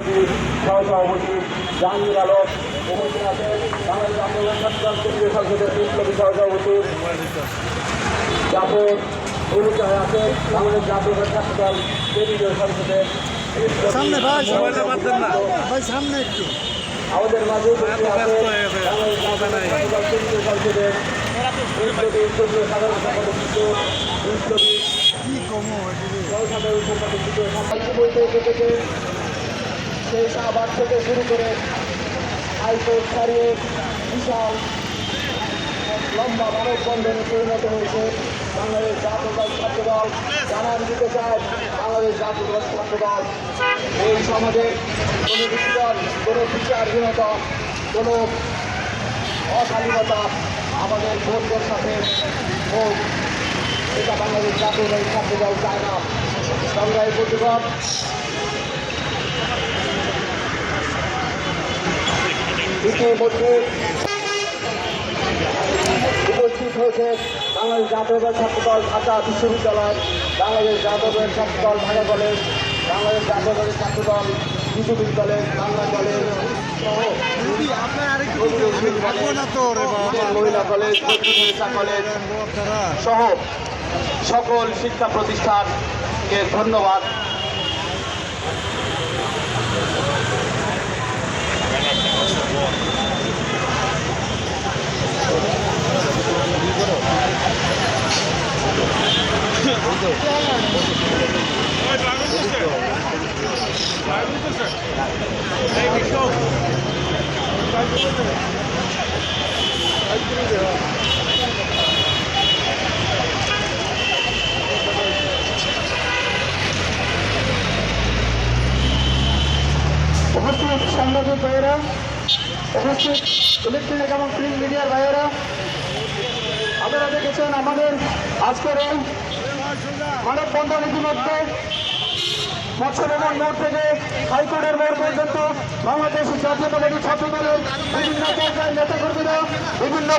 সহসভাপতি জাহাঙ্গীর আলম উপস্থিত আছেন বাংলাদেশ আন্দোলন ছাত্রদল কেন্দ্রীয় সংসদের বিপ্লবী সহসভাপতি জাফর উপস্থিত আছেন বাংলাদেশ জাতীয় ছাত্রদল কেন্দ্রীয় সংসদের সামনে ভাই না। ভাই সামনে একটু। আমাদের মাঝে কেন্দ্রীয় সংসদের বিপ্লবী কেন্দ্রীয় সাধারণ সম্পাদক বিপ্লবী কি কমো সম্পাদক বলতে এসেছে সেই শাহবাগ থেকে শুরু করে হাইকোর্ট ছাড়িয়ে বিশাল লম্বা মানববন্ধনে পরিণত হয়েছে। বাংলাদেশ জাতীয় ছাত্র দল জানান দিতে চায় বাংলাদেশ জাতীয় ছাত্র দল এই সমাজে কোনো বিচার কোনো বিচারহীনতা, কোনো অশালীনতা আমাদের ভোটদের সাথে হোক এটা বাংলাদেশ জাতীয় ছাত্র দল চায় না। সংগ্রামী প্রতিবাদ। হয়েছে জাতীয় দল ছাত্র দল ঢাকা বিশ্ববিদ্যালয় জাতীয় দলের ছাত্র ঢাকা কলেজ জাতীয় কলেজ। মহিলা কলেজ কলেজ সহ সকল শিক্ষা প্রতিষ্ঠানকে ধন্যবাদ। উপস্থিত সাংবাদিক ভাইয়েরা, উপস্থিত ইলেকট্রনিক এবং প্রিন্ট মিডিয়ার ভাইয়েরা, আপনারা দেখেছেন আমাদের আজকের এই মানববন্ধন ইতিমধ্যে মৎস্যভবন মোড় থেকে হাইকোর্টের মোড় পর্যন্ত বাংলাদেশ জাতীয়তাবাদী ছাত্র দলের বিভিন্ন জায়গায় নেতাকর্মীরা বিভিন্ন